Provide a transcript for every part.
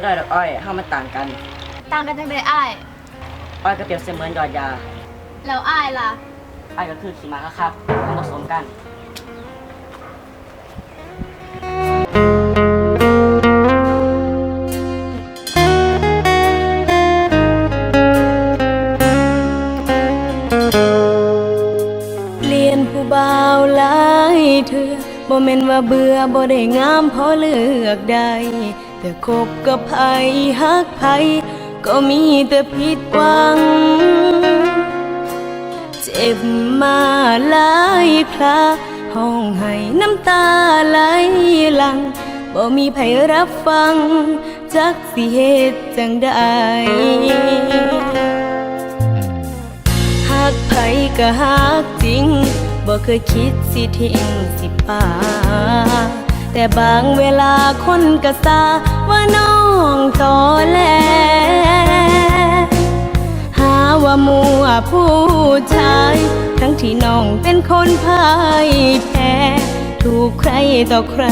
บ่ได้ดอกอ้อยเฮามันต่างกัน ต่างกันจังไดอ้ายอ้อยก็เปรียบเสมือนยอดยาแล้วอ้ายล่ะอ้อยก็คือขี่ม้าครับมันผสมกันเปลี่ยนผู้บ่าวหลายเถื่อ บ่แม่นว่าเบื่อบ่ได้งามพอเลือกได้แต่คบกับไผฮักไผก็มีแต่ผิดหวัง เจ็บมาหลายคราห้องให้น้ำตาไหลหลังบ่มีไผรับฟัง จักสิเหตุจังใดหากไผก็หักจริง บ่เคยคิดสิทิ้งสิป่าแต่บางเวลาคนก็ซาว่าน้องตอแหลหาว่ามัวผู้ชาย ทั้งที่น้องเป็นคนพ่ายแพ้ ถูกใครต่อใคร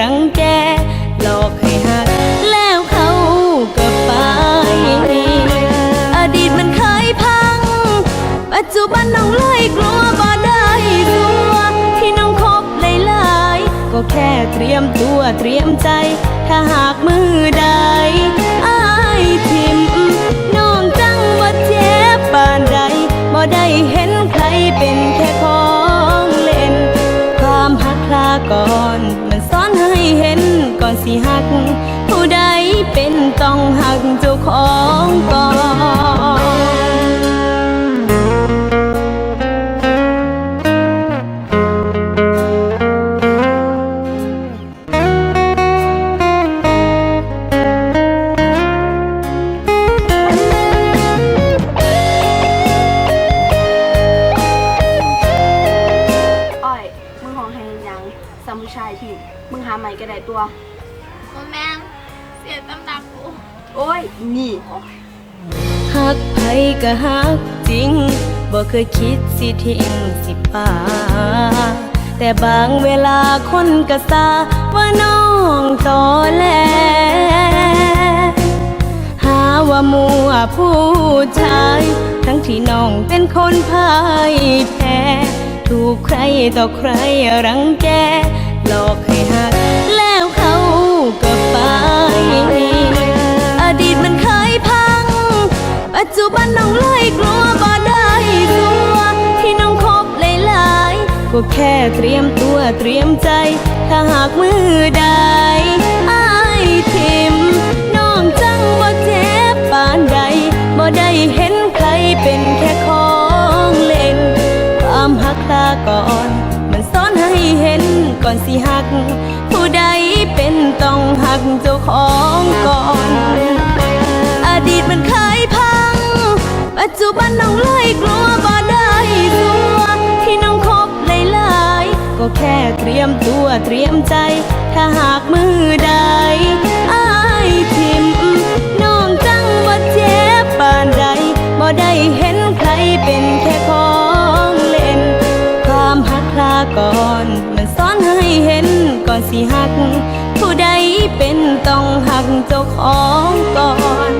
รังแกหลอกให้หัก แค่เตรียมตัวเตรียมใจ ถ้าหากมือใดอายทิมน้องจังว่าเจ็บปานใดบ่ได้เห็นใครเป็นแค่ของเล่น ความหักลาก่อน มันสอนให้เห็นก่อนสิหัก ผู้ใดเป็นต้องหักเจ้าของก่อน ผู้ชายที่มึงหาใหม่ก็ได้ตัวโอ้แม่งเสียตำหนักกูโอ้ยนี่หักไผก็หักจริงบ่เคยคิดสิทิ้งสิป่าแต่บางเวลาคนก็ซาว่าน้องตอแหลหาว่ามัวผู้ชาย ทั้งที่น้องเป็นคนพ่ายแพ้ ถูกใครต่อใครรังแก หลอกให้หักแล้วเขาก็ไป อดีตมันเคยพัง ปัจจุบันน้องเลยกลัวบ่ได้ตัวที่น้องคบหลายๆก็แค่เตรียมตัวเตรียมใจ ถ้าหากมือใดอายทิมน้องจังบ่เจ็บปานใดบ่ได้เห็นใครเป็นแค่ของเล่นความหักตาก่อน อนสิหัก ผู้ใดเป็นต้องหักเจ้าของก่อน อดีตมันเคยพัง ปัจจุบันน้องเลยกลัวบ่ได้ตัวที่น้องคบหลายๆก็แค่เตรียมตัวเตรียมใจ ถ้าหากมือใดอายทิมน้องจังว่เจ็บปานใดบ่ได้เห็น สิหัก ผู้ใดเป็นต้องหักเจ้าของก่อน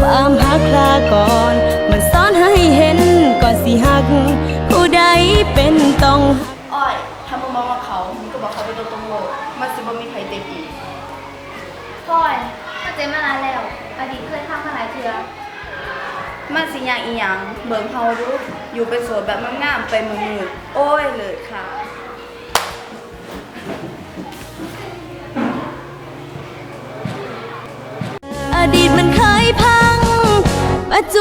ความหักคลาก่อน มันสอนให้เห็นก่อนสิหัก ผู้ใดเป็นต้องอ้อยถ้ามึงมองว่าเขามึงก็บอกเขาไปตรงๆโลกมันสิบ่มีใครเต็มอีกพ่อยก็เจ็บมานานแล้วอดีตเคยทำมาหลายเทือมันสิอย่างอีหยังเบิ่งเฮาดูอยู่เป็นโสดแบบงามๆไปมือๆโอ้ยเลยค่ะ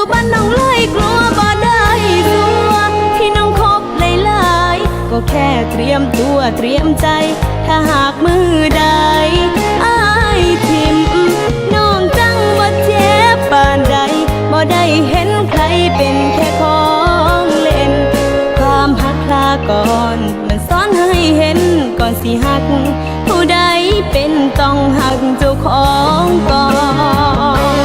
ปัจจุบันน้องเลยกลัวบ่ได้ตัวที่น้องคบหลายๆก็แค่เตรียมตัวเตรียมใจ ถ้าหากมือใดอายทิมน้องจังว่เจ็บปานใดบ่ได้เห็นใครเป็นแค่ของเล่น ความหักลาก่อนมันสอนให้เห็นก่อนสิหัก ผู้ใดเป็นต้องหักเจ้าของก่อน